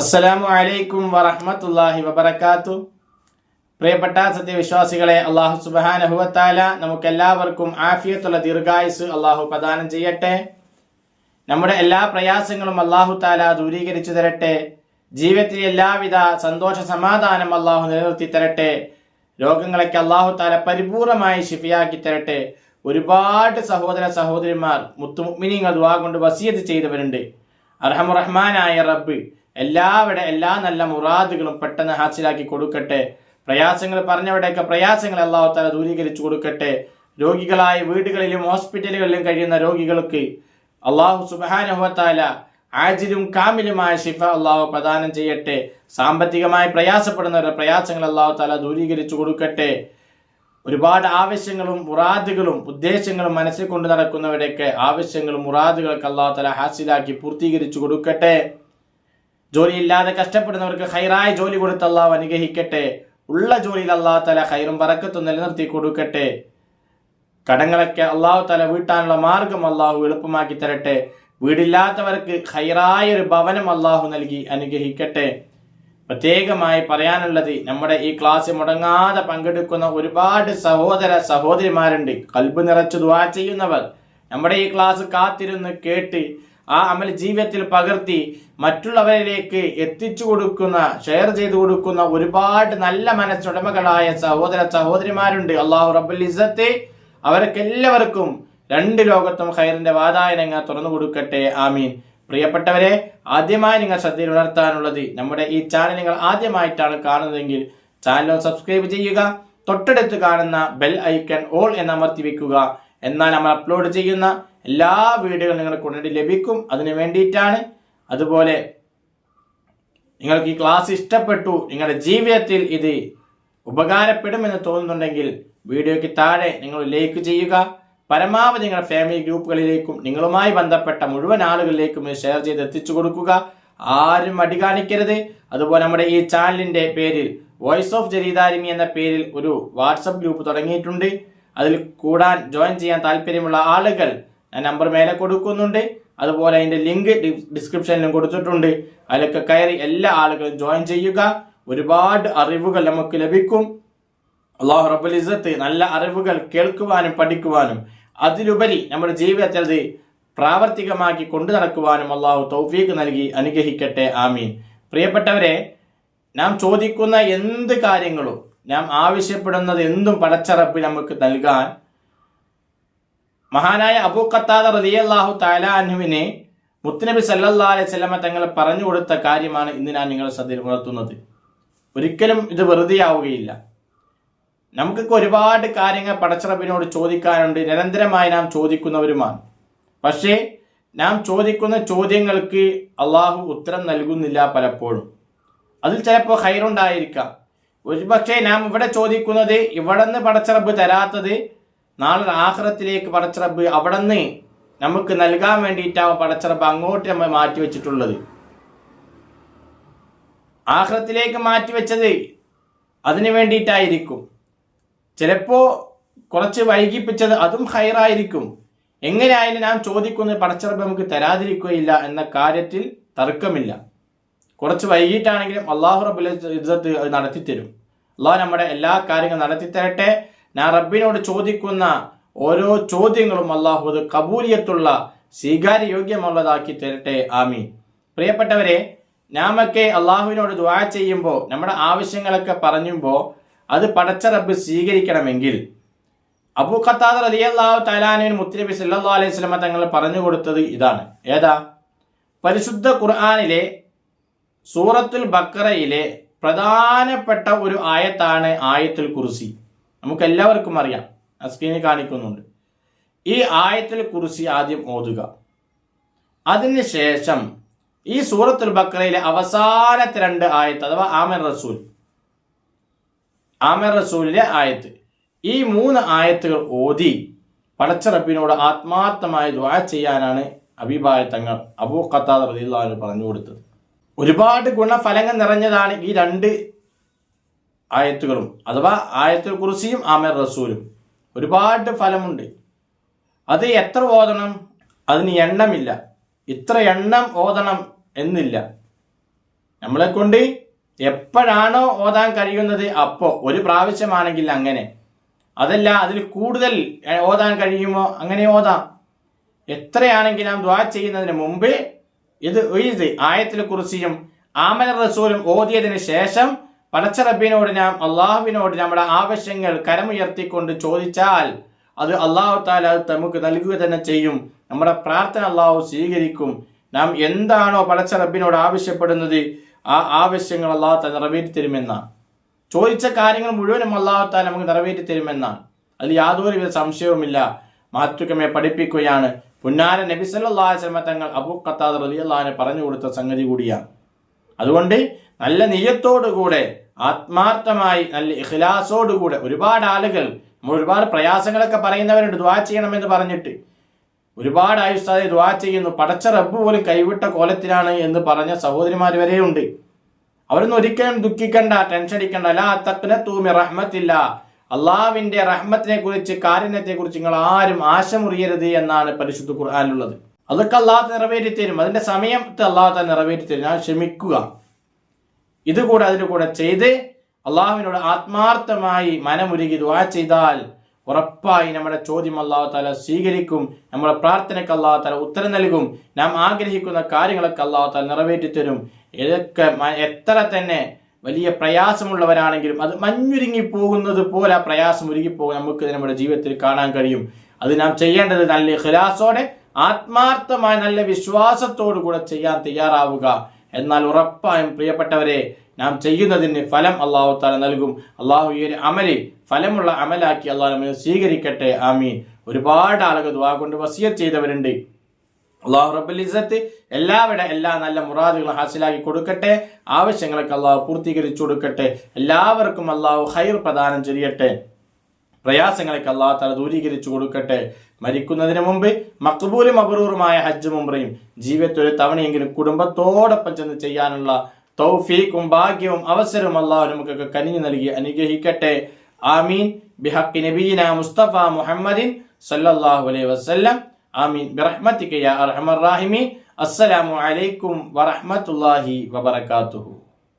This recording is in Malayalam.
അസ്സലാമു അലൈക്കും വറഹ്മത്തുള്ളാഹി വബർക്കാത്തു പ്രിയപ്പെട്ട സത്യവിശ്വാസികളെ അള്ളാഹു സുബാനഹുവത്താല നമുക്കെല്ലാവർക്കും ആഫിയത്തുള്ള ദീർഘായുസ് അള്ളാഹു പ്രദാനം ചെയ്യട്ടെ. നമ്മുടെ എല്ലാ പ്രയാസങ്ങളും അള്ളാഹു താല ദൂരീകരിച്ചു തരട്ടെ. ജീവിതത്തിൽ എല്ലാവിധ സന്തോഷ സമാധാനം അള്ളാഹു നിലനിർത്തി തരട്ടെ. രോഗങ്ങളൊക്കെ അള്ളാഹു താല പരിപൂർണമായി ഷിഫിയാക്കി തരട്ടെ. ഒരുപാട് സഹോദര സഹോദരിമാർ മുത്തുമിനിങ്ങൾ ദുവാ കൊണ്ട് വസിയത്ത് ചെയ്തവരുണ്ട്. അർഹമുറഹ്മാനായ റബ്ബ് എല്ലാവിടെ എല്ലാ നല്ല മുറാദുകളും പെട്ടെന്ന് ഹാസിലാക്കി കൊടുക്കട്ടെ. പ്രയാസങ്ങൾ പറഞ്ഞവിടെയൊക്കെ പ്രയാസങ്ങൾ അള്ളാഹു താല ദൂരീകരിച്ചു കൊടുക്കട്ടെ. രോഗികളായ വീടുകളിലും ഹോസ്പിറ്റലുകളിലും കഴിയുന്ന രോഗികൾക്ക് അള്ളാഹു സുബാനുഹത്താല ആജിലും കാമിലുമായ ഷിഫ അള്ളാഹു പ്രദാനം ചെയ്യട്ടെ. സാമ്പത്തികമായി പ്രയാസപ്പെടുന്നവരുടെ പ്രയാസങ്ങൾ അള്ളാഹു താല ദൂരീകരിച്ചു കൊടുക്കട്ടെ. ഒരുപാട് ആവശ്യങ്ങളും മുറാദുകളും ഉദ്ദേശങ്ങളും മനസ്സിൽ കൊണ്ട് നടക്കുന്നവരുടെയൊക്കെ ആവശ്യങ്ങളും മുറാദുകളൊക്കെ അള്ളാഹു തല ഹാസിലാക്കി പൂർത്തീകരിച്ചു കൊടുക്കട്ടെ. ജോലിയില്ലാതെ കഷ്ടപ്പെടുന്നവർക്ക് ഹൈറായ ജോലി കൊടുത്ത് അള്ളാഹു അനുഗ്രഹിക്കട്ടെ. ഉള്ള ജോലിയിൽ അള്ളാഹു തല ഹൈറും പറക്കത്തും നിലനിർത്തി കൊടുക്കട്ടെ. കടങ്ങളൊക്കെ അള്ളാഹു തല വീട്ടാനുള്ള മാർഗം അള്ളാഹു എളുപ്പമാക്കി തരട്ടെ. വീടില്ലാത്തവർക്ക് ഹൈറായ ഒരു ഭവനം അള്ളാഹു നൽകി അനുഗ്രഹിക്കട്ടെ. പ്രത്യേകമായി പറയാനുള്ളത് നമ്മുടെ ഈ ക്ലാസ് മുടങ്ങാതെ പങ്കെടുക്കുന്ന ഒരുപാട് സഹോദര സഹോദരിമാരുണ്ട്. കൽബ് നിറച്ചു ദുവാ ചെയ്യുന്നവർ. നമ്മുടെ ഈ ക്ലാസ് കാത്തിരുന്ന് കേട്ട് ആ അമൽ ജീവിതത്തിൽ പകർത്തി മറ്റുള്ളവരിലേക്ക് എത്തിച്ചു കൊടുക്കുന്ന ഷെയർ ചെയ്തു കൊടുക്കുന്ന ഒരുപാട് നല്ല മനസ്സുടമകളായ സഹോദര സഹോദരിമാരുണ്ട്. അള്ളാഹു റബ്ബുൽ ഇസത്തെ അവർക്കെല്ലാവർക്കും രണ്ട് ലോകത്തും ഖൈറിന്റെ വാതായനങ്ങ തുറന്നു കൊടുക്കട്ടെ. ആമീൻ. പ്രിയപ്പെട്ടവരെ ആദ്യമായി നിങ്ങൾ ശ്രദ്ധയിൽ ഉണർത്താനുള്ളത് നമ്മുടെ ഈ ചാനൽ നിങ്ങൾ ആദ്യമായിട്ടാണ് കാണുന്നതെങ്കിൽ ചാനൽ സബ്സ്ക്രൈബ് ചെയ്യുക തൊട്ടടുത്ത് കാണുന്ന ബെൽ ഐക്കൺ ഓൾ എന്ന് അമർത്തി വെക്കുക. എന്നാൽ നമ്മൾ അപ്ലോഡ് ചെയ്യുന്ന എല്ലാ വീഡിയോകളും നിങ്ങൾക്ക് ഉടനടി ലഭിക്കും. അതിന് വേണ്ടിയിട്ടാണ് അതുപോലെ നിങ്ങൾക്ക് ഈ ക്ലാസ് ഇഷ്ടപ്പെട്ടു നിങ്ങളുടെ ജീവിതത്തിൽ ഇത് ഉപകാരപ്പെടുമെന്ന് തോന്നുന്നുണ്ടെങ്കിൽ വീഡിയോയ്ക്ക് താഴെ നിങ്ങൾ ലൈക്ക് ചെയ്യുക. പരമാവധി നിങ്ങളുടെ ഫാമിലി ഗ്രൂപ്പുകളിലേക്കും നിങ്ങളുമായി ബന്ധപ്പെട്ട മുഴുവൻ ആളുകളിലേക്കും ഷെയർ ചെയ്ത് എത്തിച്ചു കൊടുക്കുക. ആരും അടി കാണിക്കരുത്. അതുപോലെ നമ്മുടെ ഈ ചാനലിന്റെ പേരിൽ വോയിസ് ഓഫ് ജരീദാരിമി എന്ന പേരിൽ ഒരു വാട്സപ്പ് ഗ്രൂപ്പ് തുടങ്ങിയിട്ടുണ്ട്. അതിൽ കൂടാൻ ജോയിൻ ചെയ്യാൻ താല്പര്യമുള്ള ആളുകൾ ഞാൻ നമ്പർ മേലെ കൊടുക്കുന്നുണ്ട്. അതുപോലെ അതിന്റെ ലിങ്ക് ഡിസ്ക്രിപ്ഷനിലും കൊടുത്തിട്ടുണ്ട്. അതിലൊക്കെ കയറി എല്ലാ ആളുകളും ജോയിൻ ചെയ്യുക. ഒരുപാട് അറിവുകൾ നമുക്ക് ലഭിക്കും. അള്ളാഹു റബുൽ ഇസത്ത് നല്ല അറിവുകൾ കേൾക്കുവാനും പഠിക്കുവാനും അതിലുപരി നമ്മുടെ ജീവിതത്തിൽ അത് പ്രാവർത്തികമാക്കി കൊണ്ടു നടക്കുവാനും അള്ളാഹു തൗഫീഖ് നൽകി അനുഗ്രഹിക്കട്ടെ. ആമീൻ. പ്രിയപ്പെട്ടവരെ നാം ചോദിക്കുന്ന എന്ത് കാര്യങ്ങളും നാം ആവശ്യപ്പെടുന്നത് എന്തും പടച്ചറപ്പ് നമുക്ക് നൽകാൻ മഹാനായ അബൂ ഖത്താദ റലിയല്ലാഹു താലാഹുവിനെ മുത്തനബി സല്ലല്ലാ അലൈഹി സ്വലമ തങ്ങൾ പറഞ്ഞു കൊടുത്ത കാര്യമാണ് ഇന്ന് ഞാൻ നിങ്ങളെ ശ്രദ്ധയിൽ ഉണർത്തുന്നത്. ഒരിക്കലും ഇത് വെറുതെയാവുകയില്ല. നമുക്കൊക്കെ ഒരുപാട് കാര്യങ്ങൾ പടച്ചിറപ്പിനോട് ചോദിക്കാനുണ്ട്. നിരന്തരമായി നാം ചോദിക്കുന്നവരുമാണ്. പക്ഷേ നാം ചോദിക്കുന്ന ചോദ്യങ്ങൾക്ക് അള്ളാഹു ഉത്തരം നൽകുന്നില്ല പലപ്പോഴും. അതിൽ ചിലപ്പോൾ ഹൈറുണ്ടായിരിക്കാം. ഒരുപക്ഷെ നാം ഇവിടെ ചോദിക്കുന്നത് ഇവിടെ നിന്ന് പടച്ചിറപ്പ് തരാത്തത് നാളെ ആഹ്റത്തിലേക്ക് പടച്ചിറപ്പ് അവിടെ നിന്ന് നമുക്ക് നൽകാൻ വേണ്ടിയിട്ടാവും പടച്ചിറപ്പ് അങ്ങോട്ട് നമ്മൾ മാറ്റി വെച്ചിട്ടുള്ളത് ആഹ്റത്തിലേക്ക് മാറ്റി വെച്ചത് അതിനു വേണ്ടിയിട്ടായിരിക്കും. ചിലപ്പോൾ കുറച്ച് വൈകിപ്പിച്ചത് അതും ഹൈറായിരിക്കും. എങ്ങനെയായാലും നാം ചോദിക്കുന്നത് പടച്ചറബ് നമുക്ക് തരാതിരിക്കുകയില്ല എന്ന കാര്യത്തിൽ തർക്കമില്ല. കുറച്ച് വൈകിട്ടാണെങ്കിലും അള്ളാഹു റബുൽ അത് നടത്തിത്തരും. അള്ളാഹു നമ്മുടെ എല്ലാ കാര്യങ്ങളും നടത്തിത്തരട്ടെ. ഞാൻ റബ്ബിനോട് ചോദിക്കുന്ന ഓരോ ചോദ്യങ്ങളും അള്ളാഹു അത് കബൂലിയത്തുള്ള സ്വീകാര്യയോഗ്യമുള്ളതാക്കി തരട്ടെ. ആമീൻ. പ്രിയപ്പെട്ടവരെ നാമൊക്കെ അള്ളാഹുവിനോട് ദ്വാ ചെയ്യുമ്പോൾ നമ്മുടെ ആവശ്യങ്ങളൊക്കെ പറഞ്ഞുമ്പോൾ അത് പടച്ച റബ്ബ് സ്വീകരിക്കണമെങ്കിൽ. അബു ഖത്താദ് റളിയല്ലാഹു തലാനുവിൻ മുത്തനബി സല്ലാ അലൈഹി സ്വലമ തങ്ങൾ പറഞ്ഞു കൊടുത്തത് ഇതാണ്. ഏതാ? പരിശുദ്ധ ഖുർആാനിലെ സൂറത്തുൽ ബക്കറയിലെ പ്രധാനപ്പെട്ട ഒരു ആയത്താണ് ആയത്തുൽ കുർസി. നമുക്ക് എല്ലാവർക്കും അറിയാം സ്ക്രീനിൽ കാണിക്കുന്നുണ്ട്. ഈ ആയത്തുൽ കുർസി ആദ്യം ഓതുക. അതിനുശേഷം ഈ സൂറത്തുൽ ബക്കറയിലെ അവസാനത്തെ രണ്ട് ആയത്ത് അഥവാ ആമൻ റസൂൽ. ആമർ റസൂലിലെ ആയത്ത്. ഈ മൂന്ന് ആയത്തുകൾ ഓതി പടച്ച റബ്ബിനോട് ആത്മാർത്ഥമായി ദ്വാ ചെയ്യാനാണ് അഭിപ്രായ തങ്ങൾ അബൂ ഖത്താദ് റളിയല്ലാഹു പറഞ്ഞു കൊടുത്തത്. ഒരുപാട് ഗുണഫലങ്ങൾ നിറഞ്ഞതാണ് ഈ രണ്ട് ആയത്തുകളും. അഥവാ ആയത്തുൽ കുറിസിയും ആമർ റസൂലും. ഒരുപാട് ഫലമുണ്ട്. അത് എത്ര ഓതണം? അതിന് എണ്ണമില്ല. ഇത്ര എണ്ണം ഓതണം എന്നില്ല. നമ്മളെ കൊണ്ട് എപ്പോഴാണോ ഓതാൻ കഴിയുന്നത് അപ്പോൾ ഒരു പ്രാവശ്യമാണെങ്കിൽ അങ്ങനെ. അതല്ല അതിൽ കൂടുതൽ ഓതാൻ കഴിയുമോ? അങ്ങനെ ഓതാം. എത്രയാണെങ്കിൽ നാം ദ്വാ ചെയ്യുന്നതിന് മുമ്പ് ഇത് ഇത് ആയത്തിൽ കുറിച്ചും ആമന റസൂലും ഓതിയതിനു ശേഷം പടച്ച റബ്ബിനോട് നാം അള്ളാഹുവിനോട് നമ്മുടെ ആവശ്യങ്ങൾ കരമുയർത്തിക്കൊണ്ട് ചോദിച്ചാൽ അത് അള്ളാഹു താല അത് നമുക്ക് നൽകുക തന്നെ ചെയ്യും. നമ്മുടെ പ്രാർത്ഥന അള്ളാഹു സ്വീകരിക്കും. നാം എന്താണോ പടച്ച റബ്ബിനോട് ആവശ്യപ്പെടുന്നത് ആ ആവശ്യങ്ങൾ അല്ലാത്ത നിറവേറ്റി തരുമെന്നാണ് ചോദിച്ച കാര്യങ്ങൾ മുഴുവനും അല്ലാത്ത നമുക്ക് നിറവേറ്റി തരുമെന്നാണ് അതിൽ യാതൊരുവിധ സംശയവുമില്ല. മാറ്റുക്കമെ പഠിപ്പിക്കുകയാണ്. പുന്നാര നബി വസല്ലം തങ്ങൾ അബൂ ഖത്താദ് റളിയല്ലാഹു പറഞ്ഞു കൊടുത്ത സംഗതി കൂടിയാണ് അതുകൊണ്ട് നല്ല നെയ്യത്തോടുകൂടെ ആത്മാർത്ഥമായി നല്ല ഇഖ്ലാസോടുകൂടെ ഒരുപാട് ആളുകൾ നമ്മൾ ഒരുപാട് പ്രയാസങ്ങളൊക്കെ പറയുന്നവരുണ്ട് ദ്വാ ചെയ്യണമെന്ന് പറഞ്ഞിട്ട്. ഒരുപാട് ആയുസ്താതെ ദ്വാ ചെയ്യുന്നു. പടച്ച റബ്ബ് പോലും കൈവിട്ട കോലത്തിലാണ് എന്ന് പറഞ്ഞ സഹോദരിമാർ വരെയുണ്ട്. അവരൊന്നും ഒരിക്കലും ദുഃഖിക്കണ്ട ടെൻഷൻ അടിക്കണ്ട അല്ല തക്കിനെ തൂമി റഹ്മത്തില്ല. അള്ളാവിന്റെ റഹ്മത്തിനെ കുറിച്ച് കാരുണ്യത്തെ കുറിച്ച് നിങ്ങൾ ആരും ആശമുറിയരുത് എന്നാണ് പരിശുദ്ധ ഖുർആാനിലുള്ളത്. അതൊക്കെ അള്ളാഹ് നിറവേറ്റി തരും. അതിന്റെ സമയത്ത് അള്ളാഹ് നിറവേറ്റി തരും. ഞാൻ ക്ഷമിക്കുക. ഇതുകൂടെ അതിന്റെ കൂടെ ചെയ്ത് അള്ളാഹുവിനോട് ആത്മാർത്ഥമായി മനമുരുകി ദുവാ ചെയ്താൽ ഉറപ്പായി നമ്മുടെ ചോദ്യം അള്ളാഹു താല സ്വീകരിക്കും. നമ്മുടെ പ്രാർത്ഥനയ്ക്ക് അള്ളാഹു താല ഉത്തരം നൽകും. നാം ആഗ്രഹിക്കുന്ന കാര്യങ്ങളൊക്കെ അള്ളാഹു താല നിറവേറ്റി തരും. ഇതൊക്കെ എത്ര തന്നെ വലിയ പ്രയാസമുള്ളവരാണെങ്കിലും അത് മഞ്ഞുരുങ്ങി പോകുന്നത് പോലെ ആ പ്രയാസം ഉരുകിപ്പോകും. നമുക്ക് നമ്മുടെ ജീവിതത്തിൽ കാണാൻ കഴിയും. അത് നാം ചെയ്യേണ്ടത് നല്ല ഖിലാസോടെ ആത്മാർത്ഥമായ നല്ല വിശ്വാസത്തോടു കൂടെ ചെയ്യാൻ തയ്യാറാവുക. എന്നാൽ ഉറപ്പായും പ്രിയപ്പെട്ടവരെ നാം ചെയ്യുന്നതിന് ഫലം അള്ളാഹു താല നൽകും. അള്ളാഹു ഈ ഒരു അമൽ ഫലമുള്ള അമലാക്കി അള്ളാഹു നമ്മെ സ്വീകരിക്കട്ടെ. ആമീൻ. ഒരുപാട് ആളുകൾ ദുആ കൊണ്ട് വസിയത്ത് ചെയ്തവരുണ്ട്. അള്ളാഹു റബുലിസത്ത് എല്ലാവരുടെ എല്ലാ നല്ല മുറാദുകളും ഹാസിലാക്കി കൊടുക്കട്ടെ. ആവശ്യങ്ങളൊക്കെ അള്ളാഹു പൂർത്തീകരിച്ചു കൊടുക്കട്ടെ. എല്ലാവർക്കും അള്ളാഹു ഹൈർ പ്രദാനം ചെയ്യട്ടെ പ്രയാസങ്ങളൊക്കെ അള്ളാഹു തല ദൂരീകരിച്ചു കൊടുക്കട്ടെ. മരിക്കുന്നതിന് മുമ്പ് മക്ബൂലും അബറൂറുമായ ഹജ്ജ് മുംറയും ജീവിതത്തിൽ ഒരു തവണയെങ്കിലും കുടുംബത്തോടൊപ്പം ചെന്ന് ചെയ്യാനുള്ള തൗഫീഖും ഭാഗ്യവും അവസരവും അള്ളാഹു നമുക്കൊക്കെ കനിഞ്ഞു നൽകി അനുഗ്രഹിക്കട്ടെ. ആമീൻ. ബിഹക്കി നബീന മുസ്തഫ മുഹമ്മദിൻ സല്ലല്ലാഹു അലൈഹി വസല്ലം. ആമീൻ. ബിറഹ്മതിക യാ അർഹമർ റാഹിമീൻ. അസ്സലാമു അലൈക്കും വറഹ്മത്തുള്ളാഹി വബറകാതുഹു.